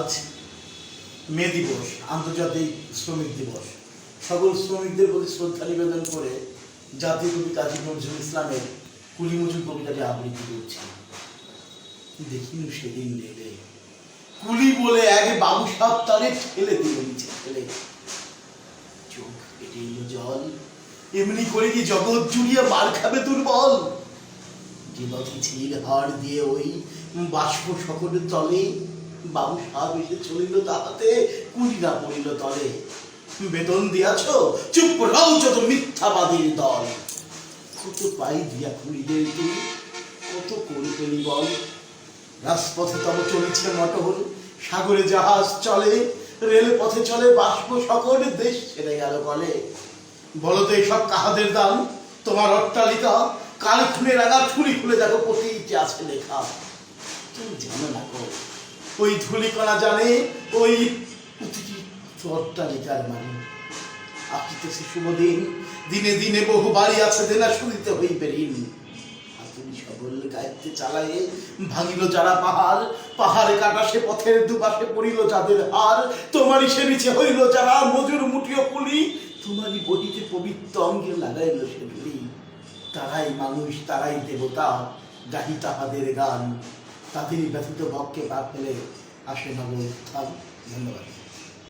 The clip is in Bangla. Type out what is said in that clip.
আজ মে দিবস, আন্তর্জাতিক শ্রমিক দিবস। সকল শ্রমিকদের প্রতি শ্রদ্ধা নিবেদন করে জাতীয় কবি কাজী নজরুল ইসলামের কুলিমজুর কবিতাটি আবৃত্তি করছি। দেখিনু সেদিন কুলি বলে এক বাবু নিচে চোখ জল, এমনি করে কি জগৎ জুড়িয়ে মার খাবে দুর্বল? ছিল হাড় দিয়ে ওই বাষ্প সকলের তলে বাবু সাহেব এসে চলিল তাহাতে কুড়িরা পড়িল তলে বেতন দিয়াছ, চুপ রাও যত মিথ্যাবাদীর দল। কত পাই দিয়া কুড়িদের তুই কত করি পেলি বল? রাজপথে তব চলেছে মটর সাগরে জাহাজ চলে রেল পথে চলে বাষ্প সকল দেশ ছেড়ে গেল বলে বলো তো এসব কাহাদের দাম? তোমার অট্টালিকা কাল খুলে রাগা ছুরি খুলে দেখো প্রতিটি আছে লেখা। তুমি জানো না ওই ধুলিকণা জানে, ওই অট্টালিকার মানে আসিতেছে শুভ দিন, দিনে বহু বাড়ি আছে দেনা শুনিতে হইবে ঋণ তুমি সকল গায়ত্রী চালায়ে ভাঙিল যারা পাহাড়, পাহাড়ে কাটা সে পথের দুপাশে পড়িল যাদের হার, তোমারই সে নিচে হইল যারা মজুর মুঠিও কুলি, তোমারই বডিতে পবিত্র অঙ্গে লাগাইল সে তারাই মানুষ, তারাই দেবতা, গাহি তাহাদের গান। তাদেরই ব্যথিত বককে বাদ ফেলে আসে নগর ধন্যবাদ।